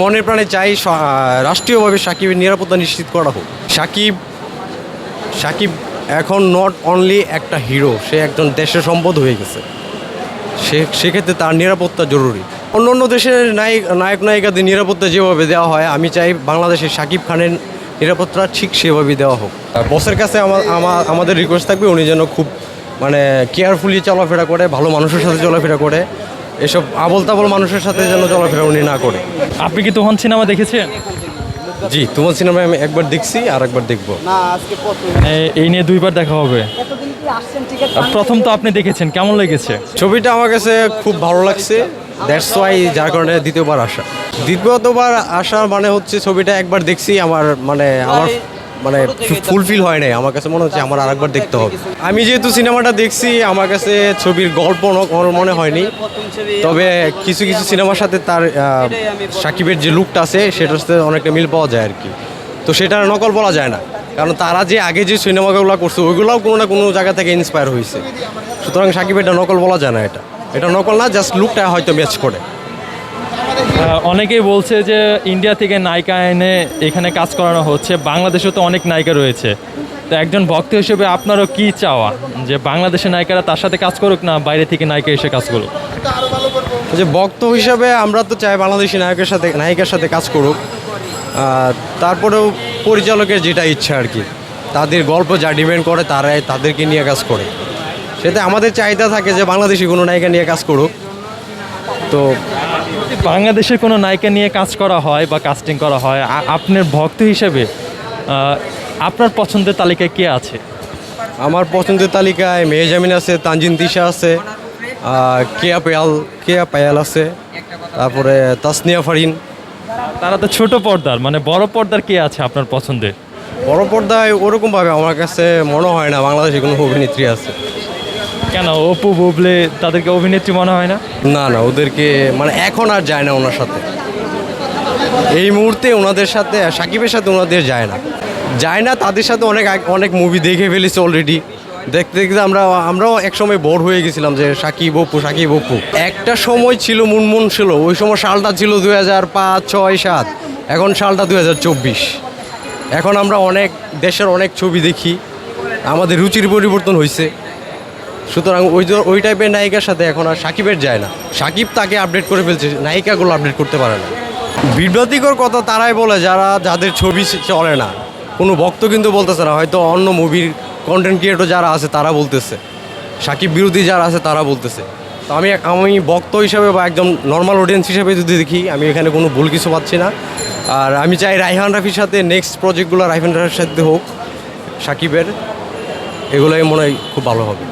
মনের প্রাণে চাই রাষ্ট্রীয়ভাবে সাকিবের নিরাপত্তা নিশ্চিত করা হোক। সাকিব সাকিব এখন নট অনলি একটা হিরো সে একজন দেশের সম্পদ হয়ে গেছে। সে, সেক্ষেত্রে তার নিরাপত্তা জরুরি। অন্য অন্য দেশের নায়ক নায়ক, নায়িকাদের নিরাপত্তা যেভাবে দেওয়া হয়, আমি চাই বাংলাদেশের সাকিব খানের নিরাপত্তা ঠিক সেভাবে দেওয়া হোক। বসের কাছে আমার আমাদের রিকোয়েস্ট থাকবে, উনি যেন খুব মানে কেয়ারফুলি চলাফেরা করে, ভালো মানুষের সাথে চলাফেরা করে। এসব আবল তাবল মানুষের সাথে যেন চলাফেরা উনি না করে। আপনি কি তুফান সিনেমা দেখেছেন? জি তোমার সিনেমা আমি একবার দেখছি আর একবার দেখব এই নিয়ে দুইবার দেখা হবে। প্রথম তো আপনি দেখেছেন কেমন লেগেছে? ছবিটা আমার কাছে খুব ভালো লাগছে দ্যাটস ওয়াই যার কারণে দ্বিতীয়বার আসা। দ্বিতীয়বার আসা মানে হচ্ছে ছবিটা একবার দেখছি আমার মানে আমার মানে ফুলফিল হয় নাই। আমার কাছে মনে হচ্ছে আমার আরেকবার দেখতে হবে। আমি যেহেতু সিনেমাটা দেখছি, আমার কাছে ছবির গল্প মনে হয়নি। তবে কিছু কিছু সিনেমার সাথে তার সাকিবের যে লুকটা আছে, সেটার সাথে অনেকটা মিল পাওয়া যায় আর কি। তো সেটার নকল বলা যায় না। কারণ তারা যে আগে যে সিনেমাগুলো করছে, ওইগুলোও কোনো না কোনো জায়গা থেকে ইন্সপায়ার হয়েছে সুতরাং সাকিব এটা নকল বলা যায় না এটা। এটা নকল না জাস্ট লুকটা হয়তো ম্যাচ করে। অনেকেই বলছে যে ইন্ডিয়া থেকে নায়িকা এনে এখানে কাজ করানো হচ্ছে। বাংলাদেশেও তো অনেক নায়িকা রয়েছে। তো একজন ভক্ত হিসেবে আপনারও কি চাওয়া? যে বাংলাদেশের নায়িকারা তার সাথে কাজ করুক না, বাইরে থেকে নায়িকা এসে কাজ করুক? যে ভক্ত হিসাবে আমরা তো চাই বাংলাদেশি নায়কের সাথে, নায়িকার সাথে কাজ করুক। তারপরেও পরিচালকের যেটা ইচ্ছা আর কি। তাদের গল্প যা ডিপেন্ড করে তারাই তাদেরকে নিয়ে কাজ করে। সেটা আমাদের চাহিদা থাকে যে বাংলাদেশি কোনো নায়িকা নিয়ে কাজ করুক। তো বাংলাদেশের কোনো নায়িকা নিয়ে কাজ করা হয় বা কাস্টিং করা হয় আপনার ভক্ত হিসেবে আপনার পছন্দের তালিকায় কে আছে? আমার পছন্দের তালিকায় মেহজামিন আছে তানজিন তিশা আছে কেয়া পেয়াল কেয়া পায়াল আছে তারপরে তাসনিয়া ফারিন তারা তো ছোট পর্দার মানে বড় পর্দার কে আছে আপনার পছন্দের? বড় পর্দায় ওরকমভাবে আমার কাছে মনে হয় না বাংলাদেশে কোনো অভিনেত্রী আছে। কেন? অপু, বুবলে, তাদেরকে অভিনেত্রী মনে হয় না? না না, ওদেরকে মানে এখন আর যায় না ওনার সাথে। এই মুহূর্তে ওনাদের সাথে, সাকিবের সাথে ওনাদের যায় না। যায় না, তাদের সাথে অনেক অনেক মুভি দেখে ফেলেছি অলরেডি দেখতে দেখতে আমরা, আমরাও একসময় বোর হয়ে গেছিলাম যে সাকিব অপু সাকিব অপু। একটা সময় ছিল, মুনমুন ছিল, ওই সময় সালটা ছিল দুই হাজার পাঁচ, ছয়, সাত। এখন সালটা দুই হাজার চব্বিশ। এখন আমরা অনেক, দেশের অনেক ছবি দেখি। আমাদের রুচির পরিবর্তন হয়েছে সুতরাং ওই ওই টাইপের নায়িকার সাথে এখন আর সাকিবের যায় না। সাকিব তাকে আপডেট করে ফেলছে, নায়িকাগুলো আপডেট করতে পারে না। বিভ্রান্তিকর কথা তারাই বলে, যারা, যাদের ছবি চলে না। কোনো ভক্ত কিন্তু বলতেছে না, হয়তো অন্য মুভির কন্টেন্ট ক্রিয়েটর যারা আছে তারা বলতেছে। সাকিব বিরোধী যারা আছে তারা বলতেছে। তো আমি আমি ভক্ত হিসাবে বা একদম নর্মাল অডিয়েন্স হিসাবে যদি দেখি, আমি এখানে কোনো ভুল কিছু পাচ্ছি না। আর আমি চাই রাইহান রাফির সাথে নেক্সট প্রজেক্টগুলো রাইহান রাফির সাথে হোক, সাকিবের, এগুলোই মনে হয় খুব ভালো হবে।